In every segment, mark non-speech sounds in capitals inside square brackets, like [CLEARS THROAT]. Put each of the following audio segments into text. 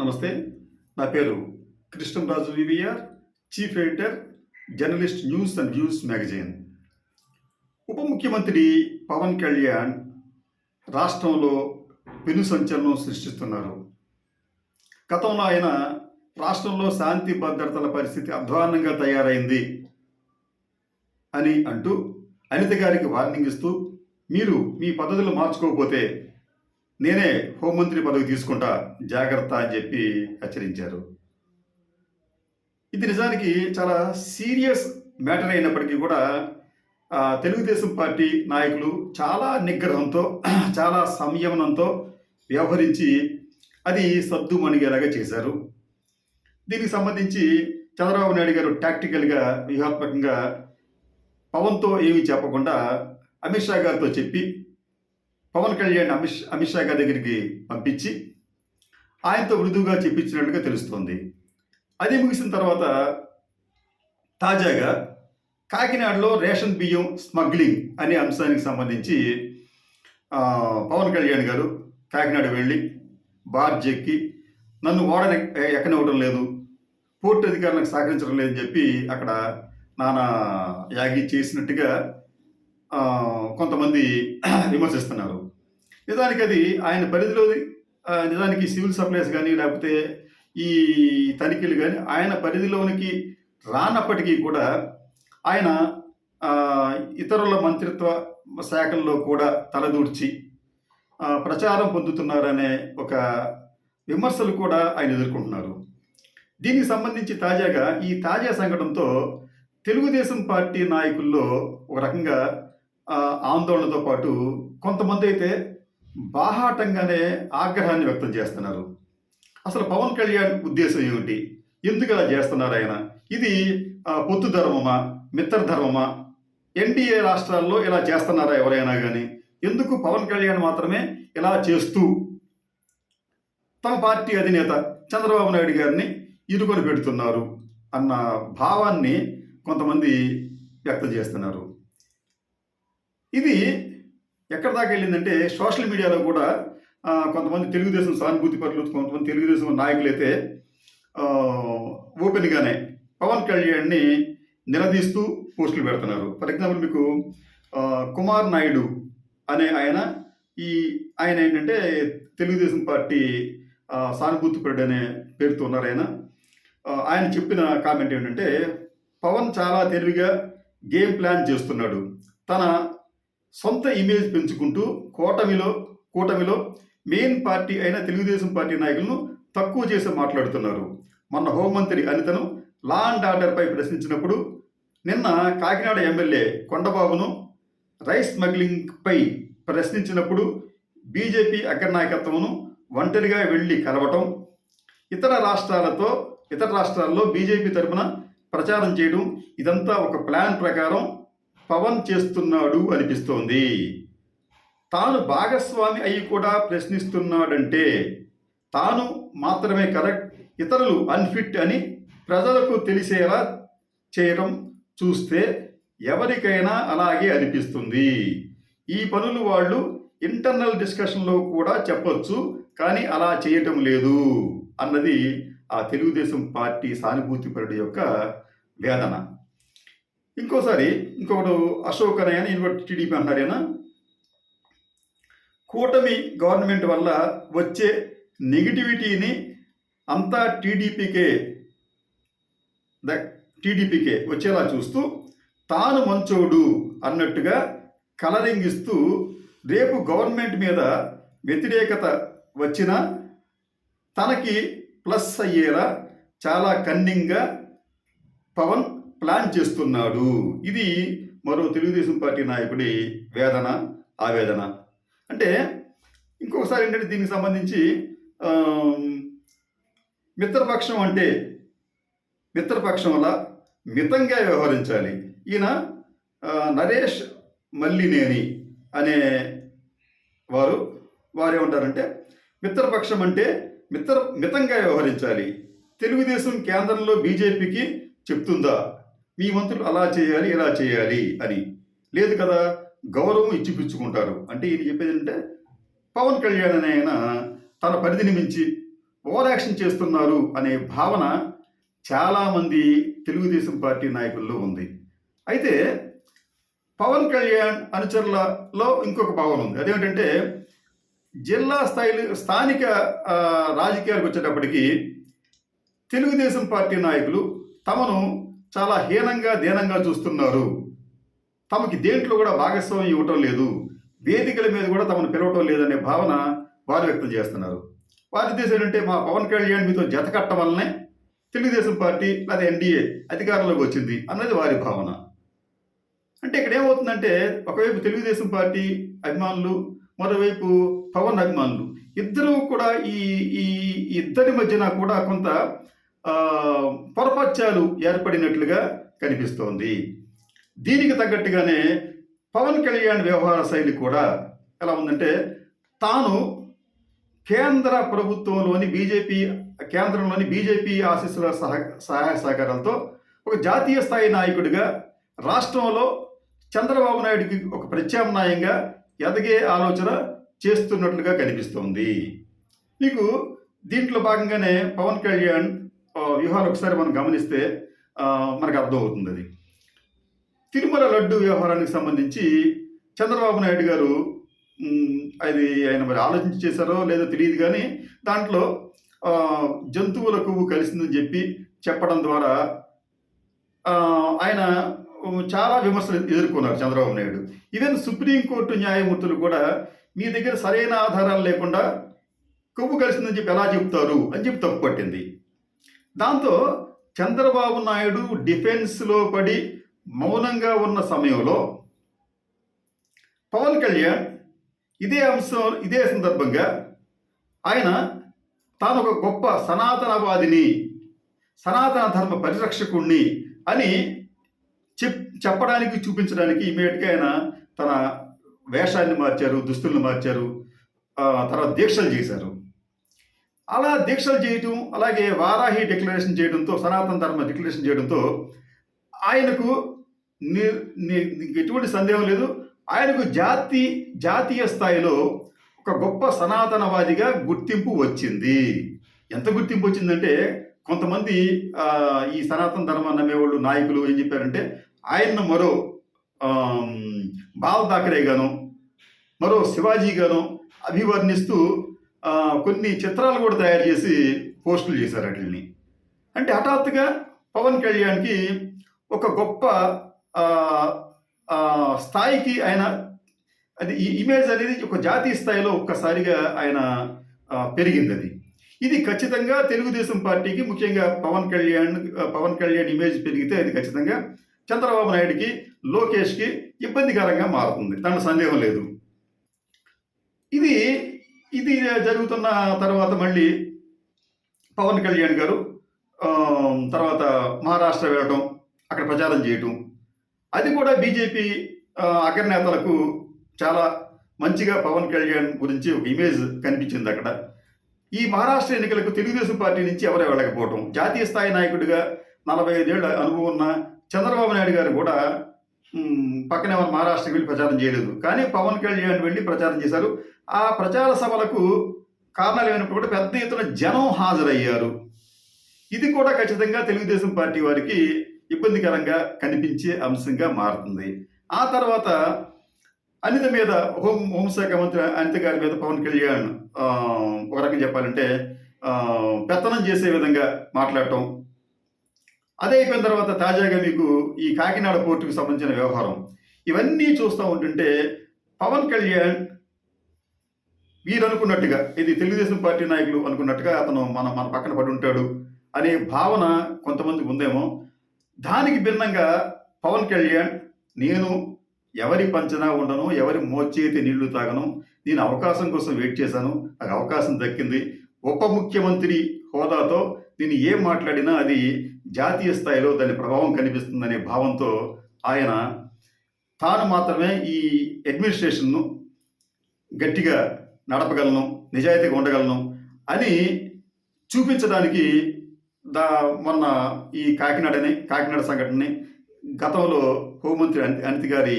నమస్తే. నా పేరు Krishnamraju VVR chief editor journalist news and views magazine. ఉప ముఖ్యమంత్రి పవన్ కళ్యాణ్ రాష్ట్రంలో పెను సంచలనం సృష్టిస్తున్నారు. గతంలో ఆయన రాష్ట్రంలో శాంతి భద్రతల పరిస్థితి అధ్వాన్నంగా తయారైంది అని అంటూ అనిత గారికి వార్నింగ్ ఇస్తూ మీరు మీ పద్ధతులు మార్చుకోకపోతే నేనే హోంమంత్రి పదవి తీసుకుంటా జాగ్రత్త అని చెప్పి హెచ్చరించారు. ఇది నిజానికి చాలా సీరియస్ మ్యాటర్ అయినప్పటికీ కూడా తెలుగుదేశం పార్టీ నాయకులు చాలా నిగ్రహంతో [CLEARS THROAT] చాలా సంయమనంతో వ్యవహరించి అది సద్దు మణిగేలాగా చేశారు. దీనికి సంబంధించి చంద్రబాబు నాయుడు గారు టాక్టికల్గా వ్యూహాత్మకంగా పవన్తో ఏమీ చెప్పకుండా అమిత్ షా గారితో చెప్పి పవన్ కళ్యాణ్ అమిత్ అమిత్ షా గారి దగ్గరికి పంపించి ఆయనతో మృదువుగా చెప్పించినట్లుగా తెలుస్తోంది. అది ముగిసిన తర్వాత తాజాగా కాకినాడలో రేషన్ బియ్యం స్మగ్లింగ్ అనే అంశానికి సంబంధించి పవన్ కళ్యాణ్ గారు కాకినాడ వెళ్ళి బార్జ్ ఎక్కి నన్ను ఓడని ఎక్కనివ్వడం లేదు. పోర్టు అధికారులకు సహకరించడం లేదని చెప్పి అక్కడ నానా యాగి చేసినట్టుగా కొంతమంది [CLEARS THROAT] విమర్శిస్తున్నారు. నిజానికి అది ఆయన పరిధిలో నిజానికి సివిల్ సప్లైస్ కానీ లేకపోతే ఈ తనిఖీలు కానీ ఆయన పరిధిలోనికి రానప్పటికీ కూడా ఆయన ఇతరుల మంత్రిత్వ శాఖల్లో కూడా తలదూర్చి ప్రచారం పొందుతున్నారనే ఒక విమర్శలు కూడా ఆయన ఎదుర్కొంటున్నారు. దీనికి సంబంధించి తాజాగా ఈ తాజా సంఘటనతో తెలుగుదేశం పార్టీ నాయకుల్లో ఒక రకంగా ఆందోళనతో పాటు కొంతమంది అయితే బాహాటంగానే ఆగ్రహాన్ని వ్యక్తం చేస్తున్నారు. అసలు పవన్ కళ్యాణ్ ఉద్దేశం ఏమిటి? ఎందుకు ఇలా చేస్తున్నారు ఆయన? ఇది పొత్తు ధర్మమా? మిత్ర ధర్మమా? ఎన్డీఏ రాష్ట్రాల్లో ఇలా చేస్తున్నారా ఎవరైనా కానీ ఎందుకు పవన్ కళ్యాణ్ మాత్రమే ఇలా చేస్తూ తమ పార్టీ అధినేత చంద్రబాబు నాయుడు గారిని ఇరుకొని పెడుతున్నారు అన్న భావాన్ని కొంతమంది వ్యక్తం చేస్తున్నారు. ఇది ఎక్కడ దాకా వెళ్ళిందంటే సోషల్ మీడియాలో కూడా కొంతమంది తెలుగుదేశం సానుభూతి పరులు కొంతమంది తెలుగుదేశం నాయకులైతే ఆ, ఓపెన్గానే పవన్ కళ్యాణ్ని నిలదీస్తూ పోస్టులు పెడుతున్నారు. ఫర్ ఎగ్జాంపుల్ మీకు కుమార్ నాయుడు అనే ఆయన ఈ ఆయన ఏంటంటే తెలుగుదేశం పార్టీ సానుభూతి పరుడు అనే పేరుతో ఉన్నారు ఆయన. ఆయన చెప్పిన కామెంట్ ఏంటంటే పవన్ చాలా తెలివిగా గేమ్ ప్లాన్ చేస్తున్నాడు. తన సొంత ఇమేజ్ పెంచుకుంటూ కూటమిలో కూటమిలో మెయిన్ పార్టీ అయిన తెలుగుదేశం పార్టీ నాయకులను తక్కువ చేసి మాట్లాడుతున్నారు. మొన్న హోంమంత్రి అనితను లా అండ్ ఆర్డర్పై ప్రశ్నించినప్పుడు నిన్న కాకినాడ ఎమ్మెల్యే కొండబాబును రైస్ స్మగ్లింగ్పై ప్రశ్నించినప్పుడు బీజేపీ అగ్రనాయకత్వమును ఒంటరిగా వెళ్ళి కలవటం ఇతర రాష్ట్రాలతో ఇతర రాష్ట్రాల్లో బీజేపీ తరపున ప్రచారం చేయడం ఇదంతా ఒక ప్లాన్ ప్రకారం పవన్ చేస్తున్నాడు అనిపిస్తోంది. తాను భాగస్వామి అయి కూడా ప్రశ్నిస్తున్నాడంటే తాను మాత్రమే కరెక్ట్ ఇతరులు అన్ఫిట్ అని ప్రజలకు తెలిసేలా చేయడం చూస్తే ఎవరికైనా అలాగే అనిపిస్తుంది. ఈ పనులు వాళ్ళు ఇంటర్నల్ డిస్కషన్లో కూడా చెప్పొచ్చు కానీ అలా చేయటం లేదు అన్నది ఆ తెలుగుదేశం పార్టీ సానుభూతిపరుడు యొక్క వేదన. ఇంకోసారి ఇంకొకడు అశోక్ అని ఆయన ఇంకోటి టీడీపీ అంటారు ఆయన కూటమి గవర్నమెంట్ వల్ల వచ్చే నెగిటివిటీని అంతా టీడీపీకే ద టీడీపీకే వచ్చేలా చూస్తూ తాను మంచోడు అన్నట్టుగా కలరింగ్ ఇస్తూ రేపు గవర్నమెంట్ మీద వ్యతిరేకత వచ్చినా తనకి ప్లస్ అయ్యేలా చాలా కన్నింగ్గా పవన్ ప్లాన్ చేస్తున్నాడు. ఇది మరో తెలుగుదేశం పార్టీ నాయకుడి వేదన ఆవేదన. అంటే ఇంకొకసారి ఏంటంటే దీనికి సంబంధించి మిత్రపక్షం అంటే మిత్రపక్షం వల్ల మితంగా వ్యవహరించాలి. ఈయన నరేష్ మల్లినేని అనే వారు వారు ఏమంటారంటే మిత్రపక్షం అంటే మిత్ర మితంగా వ్యవహరించాలి. తెలుగుదేశం కేంద్రంలో బీజేపీకి చెప్తుందా? మీ మంత్రులు అలా చేయాలి ఇలా చేయాలి అని. లేదు కదా గౌరవం ఇచ్చిపుచ్చుకుంటారు అంటే ఈయన చెప్పేది అంటే పవన్ కళ్యాణ్ అనే ఆయన తన పరిధిని మించి ఓవర్ యాక్షన్ చేస్తున్నారు అనే భావన చాలామంది తెలుగుదేశం పార్టీ నాయకుల్లో ఉంది. అయితే పవన్ కళ్యాణ్ అనుచరులలో ఇంకొక భావన ఉంది. అదేంటంటే జిల్లా స్థాయి స్థానిక రాజకీయాలకు వచ్చేటప్పటికి తెలుగుదేశం పార్టీ నాయకులు తమను చాలా హీనంగా దీనంగా చూస్తున్నారు. తమకి దేంట్లో కూడా భాగస్వామ్యం ఇవ్వటం లేదు. వేదికల మీద కూడా తమను పిలవటం లేదనే భావన వారు వ్యక్తం చేస్తున్నారు. వారి ఉద్దేశం ఏంటంటే మా పవన్ కళ్యాణ్ మీతో జత కట్టడం వల్లనే తెలుగుదేశం పార్టీ లేదా ఎన్డీఏ అధికారంలోకి వచ్చింది అన్నది వారి భావన. అంటే ఇక్కడ ఏమవుతుందంటే ఒకవైపు తెలుగుదేశం పార్టీ అభిమానులు మరోవైపు పవన్ అభిమానులు. ఇద్దరూ కూడా ఈ ఈ ఈ ఇద్దరి మధ్యన కూడా కొంత ఆ, ఏర్పడినట్లుగా కనిపిస్తోంది. దీనికి తగ్గట్టుగానే పవన్ కళ్యాణ్ వ్యవహార శైలి కూడా ఎలా ఉందంటే తాను కేంద్ర ప్రభుత్వంలోని బీజేపీ కేంద్రంలోని బీజేపీ ఆశీస్సుల సహ సహాయ సహకారాలతో ఒక జాతీయ స్థాయి నాయకుడిగా రాష్ట్రంలో చంద్రబాబు నాయుడికి ఒక ప్రత్యామ్నాయంగా ఎదగే ఆలోచన చేస్తున్నట్లుగా కనిపిస్తోంది. మీకు దీంట్లో భాగంగానే పవన్ కళ్యాణ్ వ్యూహాలు ఒకసారి మనం గమనిస్తే మనకు అర్థమవుతుంది అది. తిరుమల లడ్డు వ్యవహారానికి సంబంధించి చంద్రబాబు నాయుడు గారు అది ఆయన మరి ఆలోచించి చేశారో లేదో తెలియదు కానీ దాంట్లో జంతువుల కొవ్వు కలిసిందని చెప్పి చెప్పడం ద్వారా ఆయన చాలా విమర్శలు ఎదుర్కొన్నారు చంద్రబాబు నాయుడు. ఈవెన్ సుప్రీంకోర్టు న్యాయమూర్తులు కూడా మీ దగ్గర సరైన ఆధారాలు లేకుండా కొవ్వు కలిసిందని చెప్పి ఎలా చెప్తారు అని చెప్పి తప్పు పట్టింది. దాంతో చంద్రబాబు నాయుడు డిఫెన్స్లో పడి మౌనంగా ఉన్న సమయంలో పవన్ కళ్యాణ్ ఇదే అంశం ఇదే సందర్భంగా ఆయన తాను ఒక గొప్ప సనాతనవాదిని సనాతన ధర్మ పరిరక్షకుణ్ణి అని చెప్ చెప్పడానికి చూపించడానికి ఇమీడియట్గా ఆయన తన వేషాన్ని మార్చారు దుస్తుల్ని మార్చారు తర్వాత దీక్షలు చేశారు. అలా దీక్షలు చేయటం అలాగే వారాహి డిక్లరేషన్ చేయడంతో సనాతన ధర్మ డిక్లరేషన్ చేయడంతో ఆయనకు నీకు ఎటువంటి సందేహం లేదు. ఆయనకు జాతి జాతీయ స్థాయిలో ఒక గొప్ప సనాతనవాదిగా గుర్తింపు వచ్చింది. ఎంత గుర్తింపు వచ్చిందంటే కొంతమంది ఈ సనాతన ధర్మాన్ని నమ్మేవాళ్ళు నాయకులు ఏం చెప్పారంటే ఆయన్ను మరో బాల్ ఠాకరే గాను మరో శివాజీ గాను అభివర్ణిస్తూ కొన్ని చిత్రాలు కూడా తయారు చేసి పోస్టులు చేశారు వాటిని అంటే హఠాత్తుగా పవన్ కళ్యాణ్కి ఒక గొప్ప స్థాయికి ఆయన అది ఈ ఇమేజ్ అనేది ఒక జాతీయ స్థాయిలో ఒక్కసారిగా ఆయన పెరిగింది అది. ఇది ఖచ్చితంగా తెలుగుదేశం పార్టీకి ముఖ్యంగా పవన్ కళ్యాణ్ పవన్ కళ్యాణ్ ఇమేజ్ పెరిగితే అది ఖచ్చితంగా చంద్రబాబు నాయుడికి లోకేష్కి ఇబ్బందికరంగా మారుతుంది. దాంట్లో సందేహం లేదు. ఇది ఇది జరుగుతున్న తర్వాత మళ్ళీ పవన్ కళ్యాణ్ గారు తర్వాత మహారాష్ట్ర వెళ్ళటం అక్కడ ప్రచారం చేయటం. అది కూడా బీజేపీ అగ్రనేతలకు చాలా మంచిగా పవన్ కళ్యాణ్ గురించి ఒక ఇమేజ్ కనిపించింది అక్కడ. ఈ మహారాష్ట్ర ఎన్నికలకు తెలుగుదేశం పార్టీ నుంచి ఎవరే వెళ్ళకపోవటం జాతీయ స్థాయి నాయకుడిగా నలభై ఐదేళ్ళ అనుభవం ఉన్న చంద్రబాబు నాయుడు గారు కూడా పక్కనే మన మహారాష్ట్రకి వెళ్ళి ప్రచారం చేయలేదు. కానీ పవన్ కళ్యాణ్ వెళ్ళి ప్రచారం చేశారు. ఆ ప్రచార సభలకు కారణాలు కూడా పెద్ద ఎత్తున జనం హాజరయ్యారు. ఇది కూడా ఖచ్చితంగా తెలుగుదేశం పార్టీ వారికి ఇబ్బందికరంగా కనిపించే అంశంగా మారుతుంది. ఆ తర్వాత అనిత మీద హోం హోంశాఖ మంత్రి అనిత గారి మీద పవన్ కళ్యాణ్ ఒక రకంగా చెప్పాలంటే పెత్తనం చేసే విధంగా మాట్లాడటం. అదే అయిపోయిన తర్వాత తాజాగా మీకు ఈ కాకినాడ పోర్టుకు సంబంధించిన వ్యవహారం. ఇవన్నీ చూస్తూ ఉంటుంటే పవన్ కళ్యాణ్ వీరు అనుకున్నట్టుగా ఇది తెలుగుదేశం పార్టీ నాయకులు అనుకున్నట్టుగా అతను మన మన పక్కన పడి ఉంటాడు అనే భావన కొంతమందికి ఉందేమో. దానికి భిన్నంగా పవన్ కళ్యాణ్ నేను ఎవరి పంచనా ఉండను ఎవరి మోచేతి నీళ్ళు తాగను నేను అవకాశం కోసం వెయిట్ చేశాను నాకు అవకాశం దక్కింది. ఉప ముఖ్యమంత్రి హోదాతో నేను ఏం మాట్లాడినా అది జాతీయ స్థాయిలో దాని ప్రభావం కనిపిస్తుందనే భావంతో ఆయన తాను మాత్రమే ఈ అడ్మినిస్ట్రేషన్ను గట్టిగా నడపగలను నిజాయితీగా ఉండగలను అని చూపించడానికి దా మొన్న ఈ కాకినాడని కాకినాడ సంఘటనని గతంలో హోంమంత్రి అనిత గారి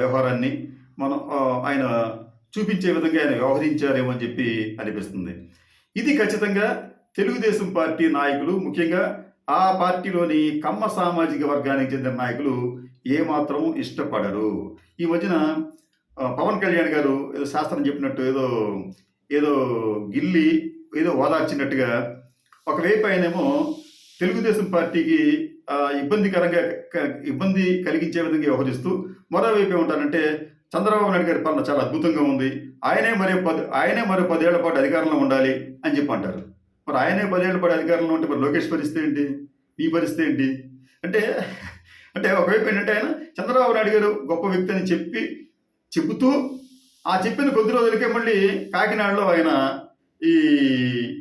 వ్యవహారాన్ని మనం ఆయన చూపించే విధంగా ఆయన వ్యవహరించారేమో అని చెప్పి అనిపిస్తుంది. ఇది ఖచ్చితంగా తెలుగుదేశం పార్టీ నాయకులు ముఖ్యంగా ఆ పార్టీలోని కమ్మ సామాజిక వర్గానికి చెందిన నాయకులు ఏమాత్రం ఇష్టపడరు. ఈ మధ్యన పవన్ కళ్యాణ్ గారు ఏదో శాస్త్రం చెప్పినట్టు ఏదో ఏదో గిల్లి ఏదో ఓదార్చినట్టుగా ఒకవైపు ఆయనేమో తెలుగుదేశం పార్టీకి ఇబ్బందికరంగా ఇబ్బంది కలిగించే విధంగా వ్యవహరిస్తూ మరోవైపు ఏమంటారంటే చంద్రబాబు నాయుడు గారి పాలన చాలా అద్భుతంగా ఉంది. ఆయనే మరో పది ఆయనే మరో పదేళ్ళ పాటు అధికారంలో ఉండాలి అని చెప్పి అంటారు. మరి ఆయనే పదేళ్ళ పాటు అధికారంలో ఉంటే మరి లోకేష్ పరిస్థితి ఏంటి? మీ పరిస్థితి ఏంటి? అంటే అంటే ఒకవైపు ఏంటంటే ఆయన చంద్రబాబు నాయుడు గారు గొప్ప వ్యక్తి అని చెప్పి చెబుతూ ఆ చెప్పిన కొద్ది రోజులకే మళ్ళీ కాకినాడలో ఆయన ఈ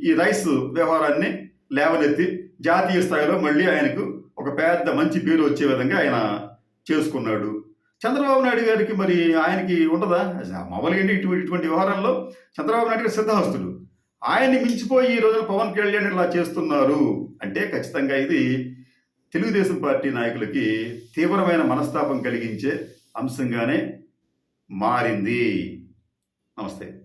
ఈ రైస్ వ్యవహారాన్ని లేవనెత్తి జాతీయ స్థాయిలో మళ్ళీ ఆయనకు ఒక పెద్ద మంచి పేరు వచ్చే విధంగా ఆయన చేసుకున్నాడు. చంద్రబాబు నాయుడు గారికి మరి ఆయనకి ఉండదా మామూలుగా ఇటువంటి ఇటువంటి వ్యవహారాల్లో చంద్రబాబు నాయుడు గారు సిద్ధహస్తుడు ఆయన్ని మించిపోయి ఈ రోజున పవన్ కళ్యాణ్ ఇలా చేస్తున్నారు. అంటే ఖచ్చితంగా ఇది తెలుగుదేశం పార్టీ నాయకులకి తీవ్రమైన మనస్తాపం కలిగించే అంశంగానే మారింది. నమస్తే.